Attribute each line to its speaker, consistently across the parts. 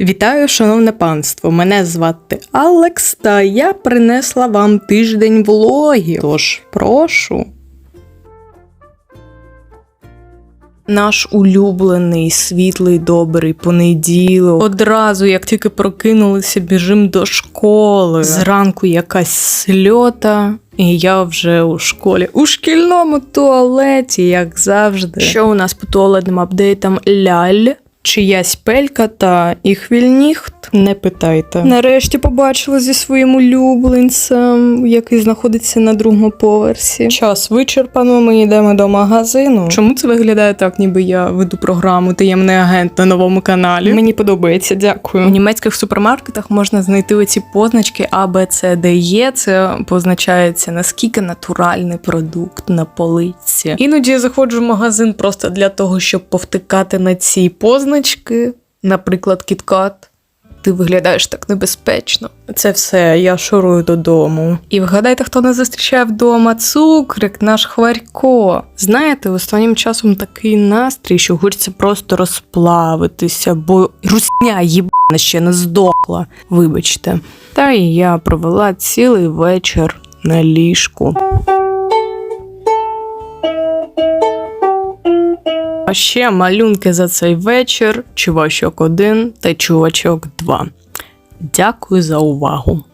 Speaker 1: Вітаю, шановне панство! Мене звати Алекс, та я принесла вам тиждень влогів. Тож прошу. Наш улюблений, світлий, добрий понеділок. Одразу, як тільки прокинулися, біжим до школи. Зранку якась сльота. І я вже у школі у шкільному туалеті, як завжди. Що у нас по туалетним апдейтам? Ляль, чиясь пелька та іхвільніхт. Не питайте. Нарешті побачила зі своїм улюбленцем, який знаходиться на другому поверсі. Час вичерпано, ми йдемо до магазину. Чому це виглядає так, ніби я веду програму Таємний агент на новому каналі? Мені подобається, дякую. У німецьких супермаркетах можна знайти оці позначки А, Б, С, Д, Є. Це позначається наскільки натуральний продукт на полиці. Іноді я заходжу в магазин просто для того, щоб повтикати на ці позначки, наприклад, кіткат. Ти виглядаєш так небезпечно. Це все, я шурую додому. І вгадайте, хто нас зустрічає вдома? Цукрик, наш хварько. Знаєте, останнім часом такий настрій, що хочеться просто розплавитися, бо русня їбана ще не здохла. Вибачте. Та і я провела цілий вечір на ліжку. А ще малюнки за цей вечір, чувачок 1 та чувачок 2. Дякую за увагу.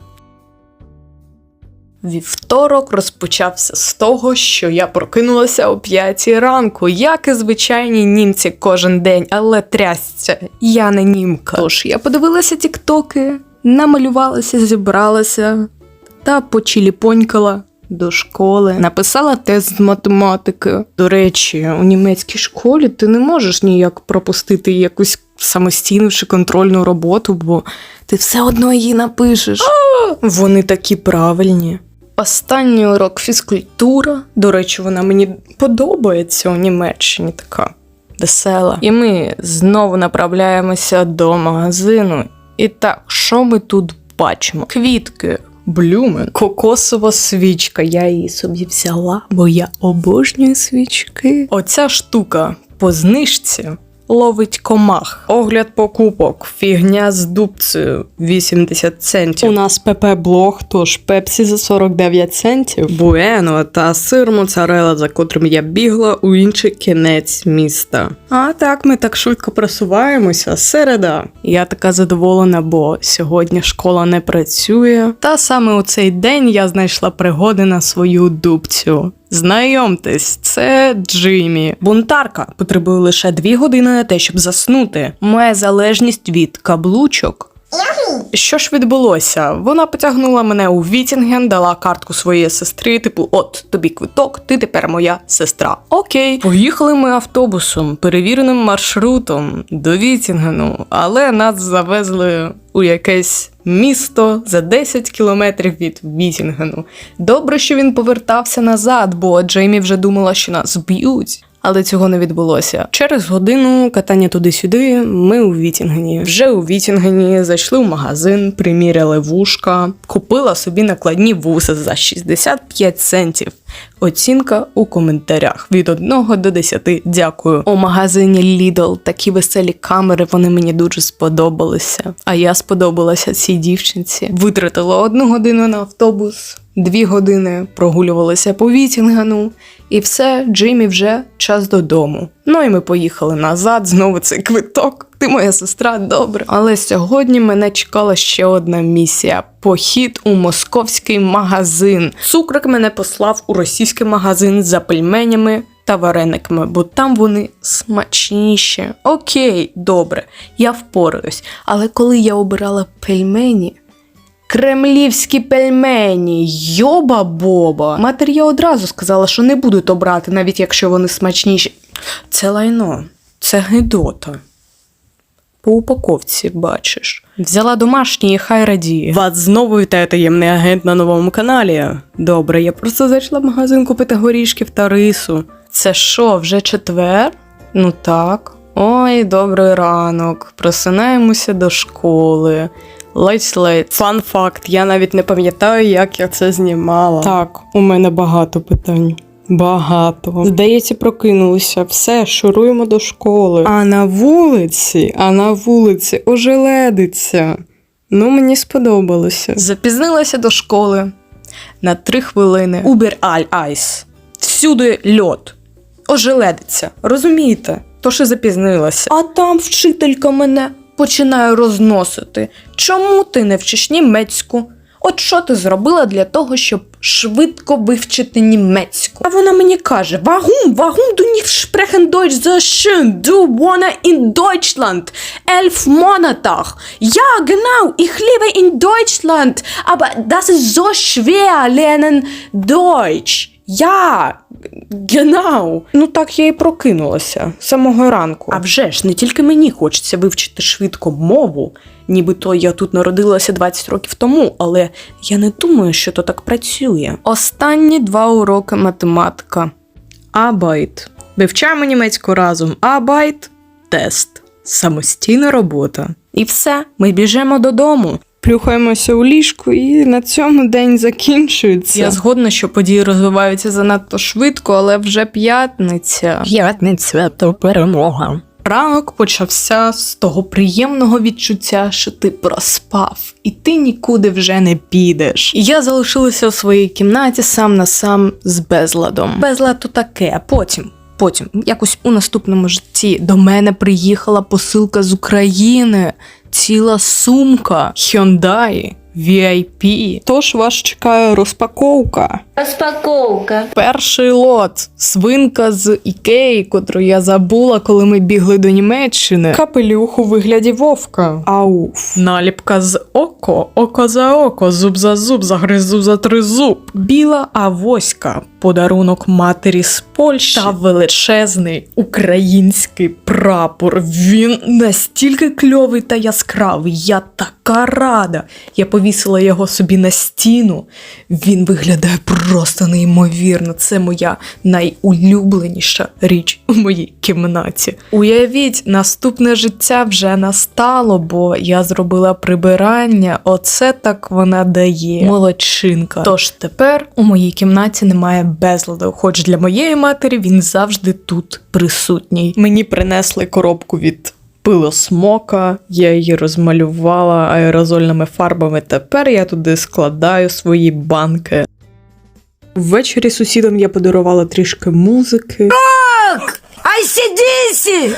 Speaker 1: Вівторок розпочався з того, що я прокинулася о 5 ранку, як і звичайні німці кожен день, але трясця, я не німка. Тож я подивилася тіктоки, намалювалася, зібралася та почіліпонькала до школи, написала тест з математики. До речі, у німецькій школі ти не можеш ніяк пропустити якусь самостійну чи контрольну роботу, бо ти все одно її напишеш. Вони такі правильні. Останній урок фізкультура. До речі, вона мені подобається у Німеччині така весела. І ми знову направляємося до магазину. І так, що ми тут бачимо? Квітки. Блюмен. Кокосова свічка. Я її собі взяла, бо я обожнюю свічки. Оця штука по знижці ловить комах. Огляд покупок. Фігня з дубцею 80 центів. У нас ПП блог, тож пепсі за 49 центів. Буено та сир моцарела, за котрим я бігла у інший кінець міста. А так ми так швидко просуваємося. Середа. Я така задоволена, бо сьогодні школа не працює. Та саме у цей день я знайшла пригоди на свою дубцю. Знайомтесь, це Джиммі. Бунтарка потребує лише дві години на те, щоб заснути. Моя залежність від каблучок. Що ж відбулося? Вона потягнула мене у Вітінген, дала картку своєї сестри, типу, от тобі квиток, ти тепер моя сестра. Окей, поїхали ми автобусом, перевіреним маршрутом до Вітінгену, але нас завезли у якесь місто за 10 кілометрів від Вітінгену. Добре, що він повертався назад, бо Джеймі вже думала, що нас б'ють. Але цього не відбулося. Через годину катання туди-сюди. Ми у Вітінгені. Вже у Вітінгені зайшли в магазин, приміряли вушка, купила собі накладні вуса за 65 центів. Оцінка у коментарях від 1 до 10. Дякую. У магазині Lidl такі веселі камери, вони мені дуже сподобалися. А я сподобалася цій дівчинці. Витратила одну годину на автобус, дві години прогулювалася по Вітінгену, і все, Джиммі вже час додому. Ну і ми поїхали назад. Знову цей квиток. Ти моя сестра, добре. Але сьогодні мене чекала ще одна місія: похід у московський магазин. Цукрик мене послав у російський магазин за пельменями та варениками, бо там вони смачніші. Окей, добре, я впораюсь. Але коли я обирала пельмені. Кремлівські пельмені, йоба боба. Матер я одразу сказала, що не буду то брати, навіть якщо вони смачніші. Це лайно, це гидота. По упаковці бачиш. Взяла домашні і хай радіє. Вас знову вітає таємний агент на новому каналі. Добре, я просто зайшла в магазин купити горішків та рису. Це що, вже четвер? Ну так. Ой, добрий ранок. Просинаємося до школи. Ледь-ледь. Фан факт, я навіть не пам'ятаю, як я це знімала. Так, у мене багато питань. Багато. Здається, прокинулися. Все, шуруємо до школи. А на вулиці, а на вулиці ожеледиться. Ну, мені сподобалося. Запізнилася до школи на три хвилини. Убер аль айс. Всюди льот. Ожеледиться. Розумієте? То що запізнилася. А там вчителька мене починає розносити. Чому ти не вчиш німецьку? От що ти зробила для того, щоб швидко вивчити німецьку? А вона мені каже: Вагум, вагум, du nicht sprechen Deutsch so schön? Du wanna in Deutschland. Elf Monatach. Ja, genau, ich lebe in Deutschland. Aber das ist so schwer lernen Deutsch. Ja, genau. Ну так я і прокинулася з самого ранку. А вже ж не тільки мені хочеться вивчити швидко мову, нібито я тут народилася 20 років тому, але я не думаю, що то так працює. Останні два уроки математика. Абайт. Вивчаємо німецьку разом. Абайт тест. Самостійна робота. І все, ми біжимо додому. Плюхаємося у ліжку, і на цьому день закінчується. Я згодна, що події розвиваються занадто швидко, але вже п'ятниця.
Speaker 2: П'ятниця то перемога.
Speaker 1: Ранок почався з того приємного відчуття, що ти проспав, і ти нікуди вже не підеш. І я залишилася у своїй кімнаті сам на сам з безладом. Безлад то таке, а потім. Потім, якось у наступному житті, до мене приїхала посилка з України, ціла сумка Hyundai VIP. Тож вас чекає розпаковка.
Speaker 2: Розпаковка.
Speaker 1: Перший лот свинка з Ікеї, котру я забула, коли ми бігли до Німеччини. Капелюх у вигляді вовка. Ауф. Наліпка з око, око за око, зуб за зуб, загриз за тризуб. Біла авоська. Подарунок матері з Польщі та величезний український прапор. Він настільки кльовий та яскравий. Я така рада. Я повісила його собі на стіну. Він виглядає просто неймовірно. Це моя найулюбленіша річ у моїй кімнаті. Уявіть, наступне життя вже настало, бо я зробила прибирання. Оце так вона дає. Молодчинка. Тож тепер у моїй кімнаті немає безладу, хоч для моєї матері він завжди тут присутній. Мені принесли коробку від пилосмока, я її розмалювала аерозольними фарбами. Тепер я туди складаю свої банки. Ввечері сусідам я подарувала трішки музики.
Speaker 2: Айсідісі!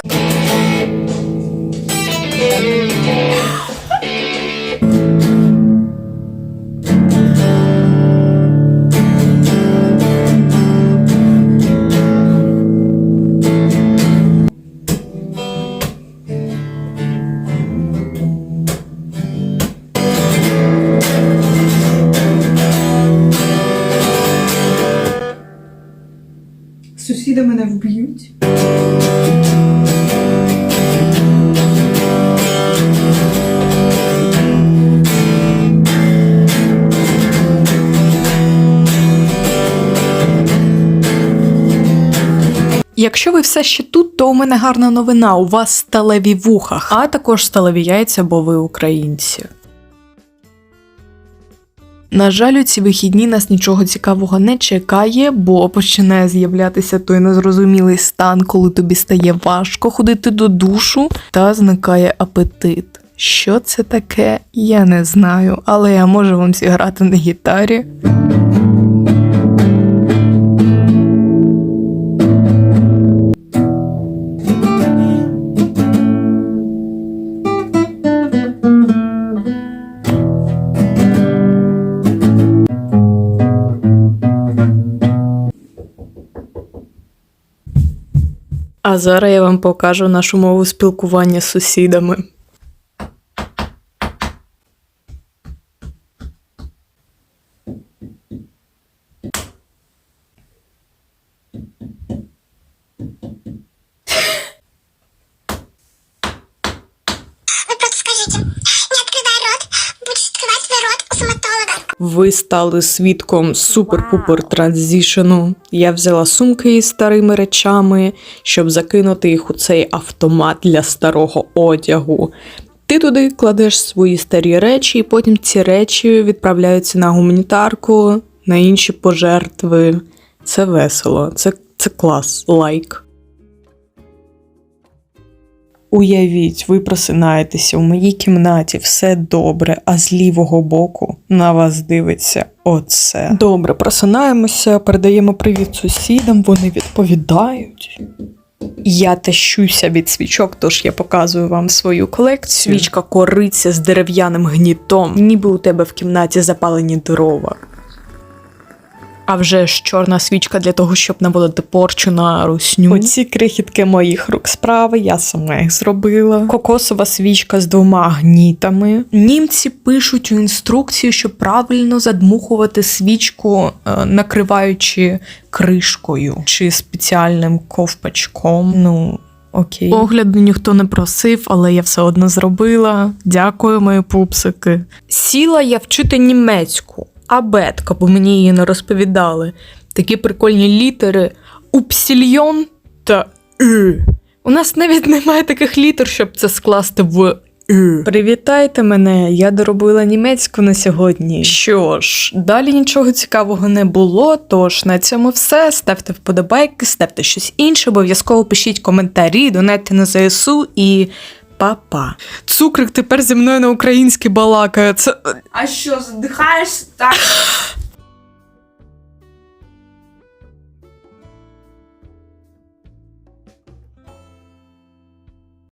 Speaker 1: Якщо ви все ще тут, то у мене гарна новина. У вас сталеві вуха, а також сталеві яйця, бо ви українці. На жаль, у ці вихідні нас нічого цікавого не чекає, бо починає з'являтися той незрозумілий стан, коли тобі стає важко ходити до душу, та зникає апетит. Що це таке, я не знаю, але я можу вам зіграти на гітарі. Зараз я вам покажу нашу мову спілкування з сусідами. Ви стали свідком супер-пупер транзішену. Я взяла сумки із старими речами, щоб закинути їх у цей автомат для старого одягу. Ти туди кладеш свої старі речі, і потім ці речі відправляються на гуманітарку, на інші пожертви. Це весело, це, це клас. Лайк. Уявіть, ви просинаєтеся у моїй кімнаті, все добре, а з лівого боку на вас дивиться оце. Добре, просинаємося, передаємо привіт сусідам, вони відповідають. Я тащуся від свічок, тож я показую вам свою колекцію. Свічка кориться з дерев'яним гнітом, ніби у тебе в кімнаті запалені дрова. А вже ж чорна свічка для того, щоб наводити порчу на русню. Оці крихітки моїх рук справи, я сама їх зробила. Кокосова свічка з двома гнітами. Німці пишуть у інструкцію, щоб правильно задмухувати свічку, е, накриваючи кришкою чи спеціальним ковпачком. Ну. Окей. Огляду ніхто не просив, але я все одно зробила. Дякую, мої пупсики. Сіла я вчити німецьку, абетка, бо мені її не розповідали. Такі прикольні літери упсільйон та «ü». У нас навіть немає таких літер, щоб це скласти в «ü». Привітайте мене, я доробила німецьку на сьогодні. Що ж, далі нічого цікавого не було, тож на цьому все. Ставте вподобайки, ставте щось інше, обов'язково пишіть коментарі, донайте на ЗСУ і па-па. Цукрик тепер зі мною на українській балакає. Це
Speaker 3: А що, задихаєшся? Так.